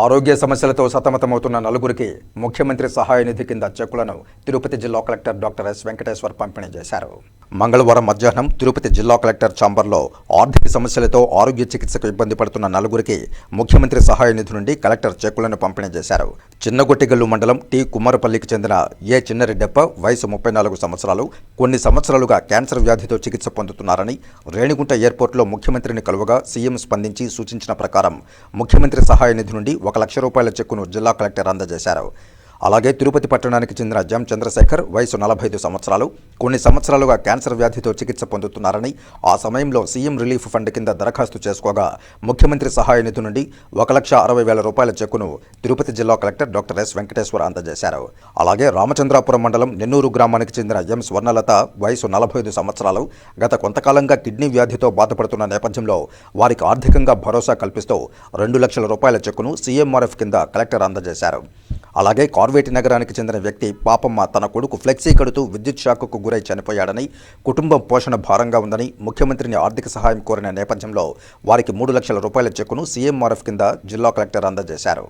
ఆరోగ్య సమస్యలతో సతమతమవుతున్న నలుగురికి ముఖ్యమంత్రి సహాయ నిధి కింద చెక్కులను తిరుపతి జిల్లా కలెక్టర్ డాక్టర్ ఎస్ వెంకటేశ్వర్ పంపిణీ చేశారు. మంగళవారం మధ్యాహ్నం తిరుపతి జిల్లా కలెక్టర్ ఛాంబర్లో ఆర్థిక సమస్యలతో ఆరోగ్య చికిత్సకు ఇబ్బంది పడుతున్న నలుగురికి ముఖ్యమంత్రి సహాయ నిధి నుండి కలెక్టర్ చెక్కులను పంపిణీ చేశారు. చిన్నగొట్టిగల్లు మండలం టి. కుమారపల్లికి చెందిన ఏ. చిన్నరెడ్డప్ప వయసు ముప్పై నాలుగు సంవత్సరాలు కొన్ని సంవత్సరాలుగా క్యాన్సర్ వ్యాధితో చికిత్స పొందుతున్నారని రేణిగుంట ఎయిర్పోర్ట్లో ముఖ్యమంత్రిని కలువగా సీఎం స్పందించి సూచించిన ప్రకారం ముఖ్యమంత్రి సహాయ నిధి నుండి ఒక లక్ష రూపాయల చెక్కును జిల్లా కలెక్టర్ అందజేశారు. అలాగే తిరుపతి పట్టణానికి చెందిన జం చంద్రశేఖర్ వయసు నలభై ఐదు సంవత్సరాలు. కొన్ని సంవత్సరాలుగా క్యాన్సర్ వ్యాధితో చికిత్స పొందుతున్నారని ఆ సమయంలో సీఎం రిలీఫ్ ఫండ్ కింద దరఖాస్తు చేసుకోగా ముఖ్యమంత్రి సహాయ నిధి నుండి ఒక లక్ష అరవై వేల రూపాయల చెక్కును తిరుపతి జిల్లా కలెక్టర్ డాక్టర్ ఎస్ వెంకటేశ్వర్ అందజేశారు. అలాగే రామచంద్రాపురం మండలం నెన్నూరు గ్రామానికి చెందిన ఎం స్వర్ణలత వయసు నలభై ఐదు సంవత్సరాలు. గత కొంతకాలంగా కిడ్నీ వ్యాధితో బాధపడుతున్న నేపథ్యంలో వారికి ఆర్థికంగా భరోసా కల్పిస్తూ రెండు లక్షల రూపాయల చెక్కును సీఎంఆర్ఎఫ్ కింద కలెక్టర్ అందజేశారు. అలాగే కార్వేటి నగరానికి చెందిన వ్యక్తి పాపమ్మ తన కొడుకు ఫ్లెక్సీ కడుతూ విద్యుత్ షాక్కు గురై చనిపోయాడని కుటుంబం పోషణ భారంగా ఉందని ముఖ్యమంత్రిని ఆర్థిక సహాయం కోరిన నేపథ్యంలో వారికి మూడు లక్షల రూపాయల చెక్కును సీఎంఆర్ఎఫ్ కింద జిల్లా కలెక్టర్ అందజేశారు.